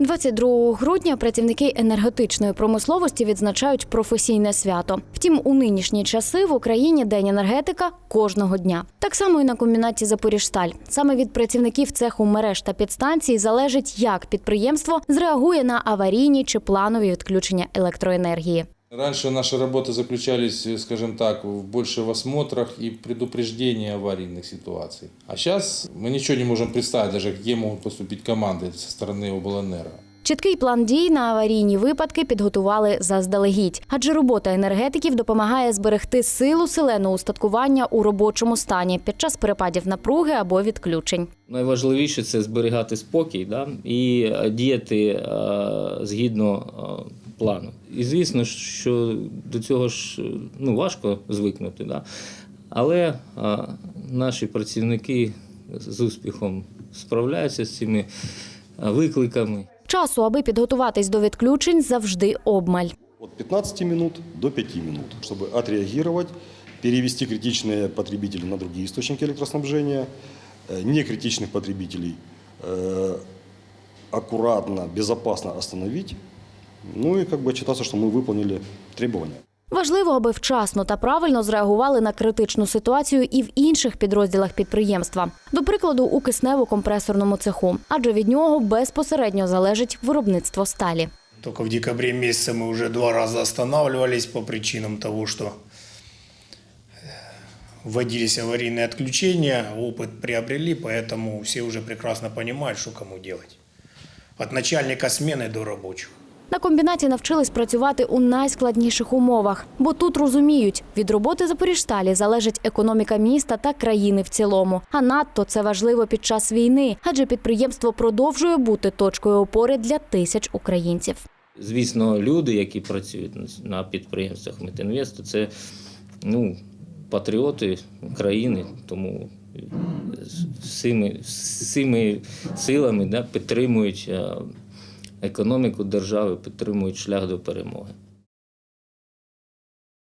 22 грудня працівники енергетичної промисловості відзначають професійне свято. Втім, у нинішні часи в Україні день енергетика кожного дня. Так само і на комбінаті Запоріжсталь. Саме від працівників цеху мереж та підстанцій залежить, як підприємство зреагує на аварійні чи планові відключення електроенергії. Раньше наши работы заключались, э, скажем так, в- больше в осмотрах и предупреждении аварийных ситуаций. А сейчас мы ничего не можем представить, даже где могут поступить команды со стороны облэнерго. Чіткий план дій на аварійні випадки підготували заздалегідь, адже робота енергетиків допомагає зберегти силу селеного устаткування у робочому стані під час перепадів напруги або відключень. Найважливіше це зберігати спокій да, і е, діяти е, згідно е, плану. І звісно, що до цього ж е, ну, важко звикнути. Да. Але е, наші працівники з успіхом справляються з цими е, викликами. Часу, аби підготуватись до відключень, завжди обмаль. От 15 минут до 5 минут, чтобы отреагировать, перевести критичные потребители на другие источники электроснабжения, э, некритичных потребителей э, аккуратно, безопасно остановить, ну и как бы отчитаться, что мы выполнили требования. Важливо, аби вчасно та правильно зреагували на критичну ситуацію і в інших підрозділах підприємства. До прикладу, у киснево-компресорному цеху, адже від нього безпосередньо залежить виробництво сталі. Только в декабре месяце мы уже два раза останавливались по причинам того, что э, вводились аварийные отключения, опыт приобрели, поэтому все уже прекрасно понимают, что кому делать. От начальника смены до рабочего. На комбінаті навчились працювати у найскладніших умовах, бо тут розуміють, від роботи Запоріжсталі залежить економіка міста та країни в цілому. А надто це важливо під час війни, адже підприємство продовжує бути точкою опори для тисяч українців. Звісно, люди, які працюють на- підприємствах Метинвесту, це ну, патріоти країни, тому з всіми, всіми силами да, підтримують е, економіку держави, підтримують шлях до перемоги.